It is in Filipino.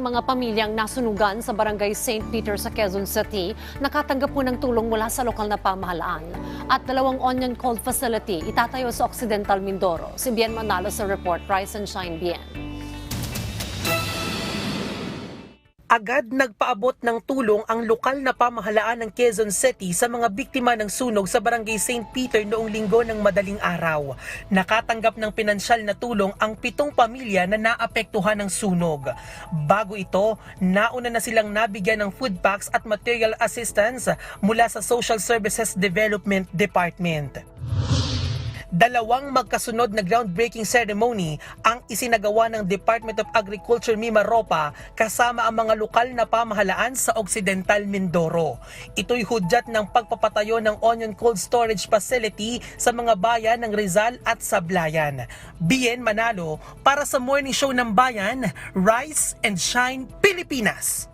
Mga pamilyang nasunugan sa barangay St. Peter sa Quezon City nakatanggap po ng tulong mula sa lokal na pamahalaan. At dalawang onion cold facility itatayo sa Occidental Mindoro. Si Bien Manalo sa report. Rise and shine, Bien. Agad nagpaabot ng tulong ang lokal na pamahalaan ng Quezon City sa mga biktima ng sunog sa barangay St. Peter noong linggo ng madaling araw. Nakatanggap ng pinansyal na tulong ang pitong pamilya na naapektuhan ng sunog. Bago ito, nauna na silang nabigyan ng food packs at material assistance mula sa Social Services Development Department. Dalawang magkasunod na groundbreaking ceremony ang isinagawa ng Department of Agriculture Mimaropa kasama ang mga lokal na pamahalaan sa Occidental Mindoro. Ito'y hudyat ng pagpapatayo ng onion cold storage facility sa mga bayan ng Rizal at Sablayan. Bien Manalo para sa Morning Show ng Bayan, Rise and Shine Pilipinas!